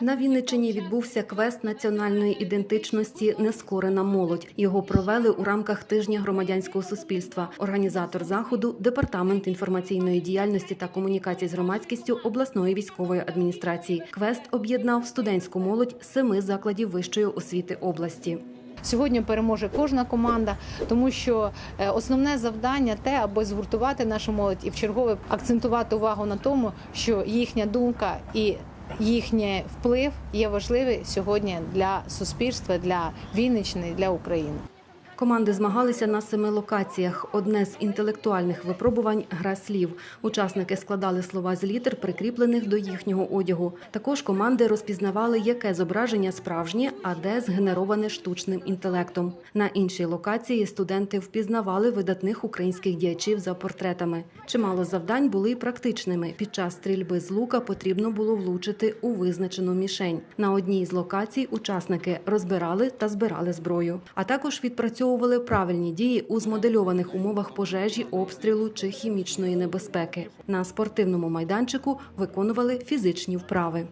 На Вінниччині відбувся квест національної ідентичності Нескорена молодь. Його провели у рамках тижня громадянського суспільства. Організатор заходу департамент інформаційної діяльності та комунікацій з громадськістю обласної військової адміністрації. Квест об'єднав студентську молодь семи закладів вищої освіти області. Сьогодні переможе кожна команда, тому що е, основне завдання те, аби згуртувати нашу молодь і в чергове акцентувати увагу на тому, що їхня думка і їхній вплив є важливий сьогодні для суспільства, для Вінниччини, для України. Команди змагалися на семи локаціях. Одне з інтелектуальних випробувань гра слів. Учасники складали слова з літер, прикріплених до їхнього одягу. Також команди розпізнавали, яке зображення справжнє, а де згенероване штучним інтелектом. На іншій локації студенти впізнавали видатних українських діячів за портретами. Чимало завдань були й практичними. Під час стрільби з лука потрібно було влучити у визначену мішень. На одній з локацій учасники розбирали та збирали зброю, а також відпрацьовували правильні дії у змодельованих умовах пожежі, обстрілу чи хімічної небезпеки. На спортивному майданчику виконували фізичні вправи.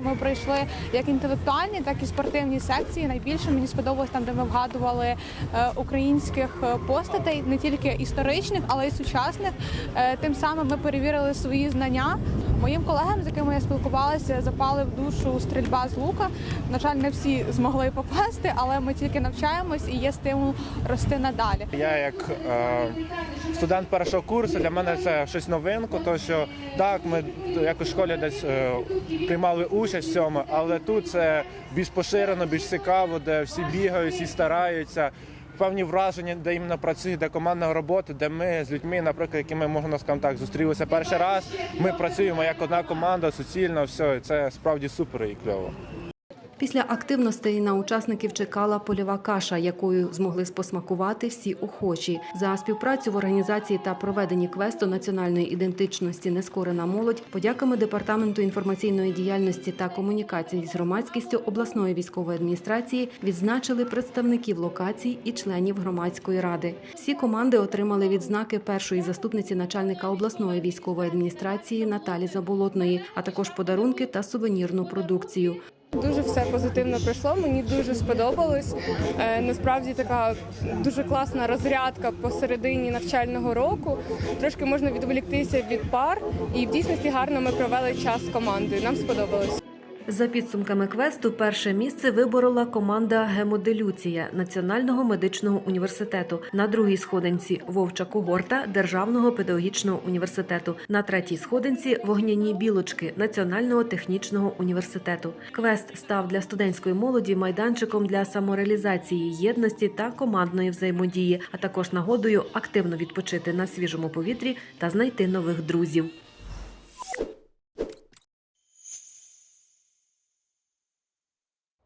Ми пройшли як інтелектуальні, так і спортивні секції. Найбільше мені сподобалось там, де ми вгадували е, українських е, постатей, не тільки історичних, але й сучасних. Е, Тим самим ми перевірили свої знання. Моїм колегам, з якими я спілкувалася, запали в душу стрільба з лука. На жаль, не всі змогли попасти, але ми тільки навчаємось і є стимул рости надалі. Я як е, студент першого курсу, для мене це щось новинку, то що так, ми як у школі десь е, приймали участь в цьому, але тут це більш поширено, більш цікаво, де всі бігають, всі стараються. Певні враження, де іменно працює, де командна робота, де ми з людьми, наприклад, якими можна скажімо так, зустрілися перший раз. Ми працюємо як одна команда, суцільно, все, це справді супер і кльово. Після активностей на учасників чекала польова каша, якою змогли посмакувати всі охочі. За співпрацю в організації та проведенні квесту національної ідентичності Нескорена молодь подяками департаменту інформаційної діяльності та комунікації з громадськістю обласної військової адміністрації відзначили представників локацій і членів громадської ради. Всі команди отримали відзнаки першої заступниці начальника обласної військової адміністрації Наталі Заболотної, а також подарунки та сувенірну продукцію. Дуже все позитивно пройшло. Мені дуже сподобалось. Е, насправді така дуже класна розрядка посередині навчального року. Трошки можна відволіктися від пар, і в дійсності гарно ми провели час з командою. Нам сподобалось. За підсумками квесту, перше місце виборола команда Гемоделюція Національного медичного університету. На другій сходинці Вовча когорта Державного педагогічного університету. На третій сходинці Вогняні білочки Національного технічного університету. Квест став для студентської молоді майданчиком для самореалізації, єдності та командної взаємодії, а також нагодою активно відпочити на свіжому повітрі та знайти нових друзів.